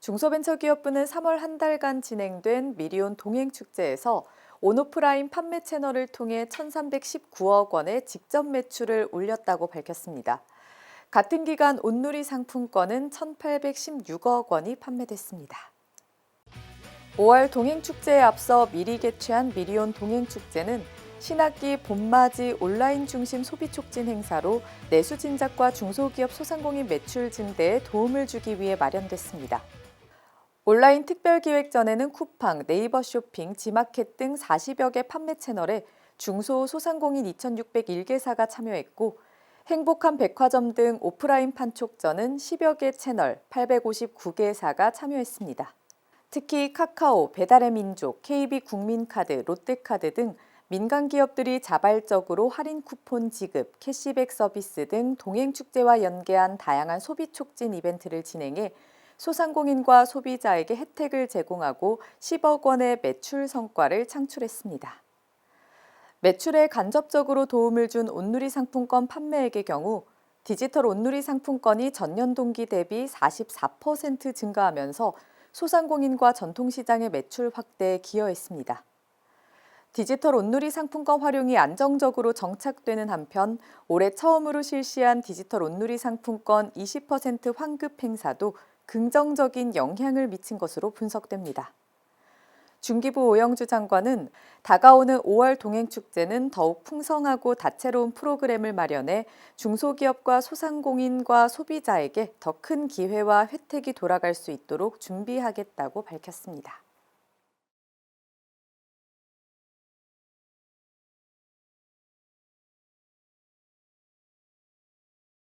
중소벤처기업부는 3월 한 달간 진행된 미리온 동행축제에서 온오프라인 판매 채널을 통해 1,319억 원의 직접 매출을 올렸다고 밝혔습니다. 같은 기간 온누리 상품권은 1,816억 원이 판매됐습니다. 5월 동행축제에 앞서 미리 개최한 미리온 동행축제는 신학기 봄맞이 온라인 중심 소비 촉진 행사로 내수 진작과 중소기업 소상공인 매출 증대에 도움을 주기 위해 마련됐습니다. 온라인 특별기획전에는 쿠팡, 네이버 쇼핑, 지마켓 등 40여 개 판매 채널에 중소 소상공인 2,601개사가 참여했고 행복한 백화점 등 오프라인 판촉전은 10여 개 채널 859개사가 참여했습니다. 특히 카카오, 배달의 민족, KB 국민카드, 롯데카드 등 민간 기업들이 자발적으로 할인 쿠폰 지급, 캐시백 서비스 등 동행 축제와 연계한 다양한 소비 촉진 이벤트를 진행해 소상공인과 소비자에게 혜택을 제공하고 10억 원의 매출 성과를 창출했습니다. 매출에 간접적으로 도움을 준 온누리 상품권 판매액의 경우 디지털 온누리 상품권이 전년 동기 대비 44% 증가하면서 소상공인과 전통시장의 매출 확대에 기여했습니다. 디지털 온누리 상품권 활용이 안정적으로 정착되는 한편 올해 처음으로 실시한 디지털 온누리 상품권 20% 환급 행사도 긍정적인 영향을 미친 것으로 분석됩니다. 중기부 오영주 장관은 다가오는 5월 동행축제는 더욱 풍성하고 다채로운 프로그램을 마련해 중소기업과 소상공인과 소비자에게 더 큰 기회와 혜택이 돌아갈 수 있도록 준비하겠다고 밝혔습니다.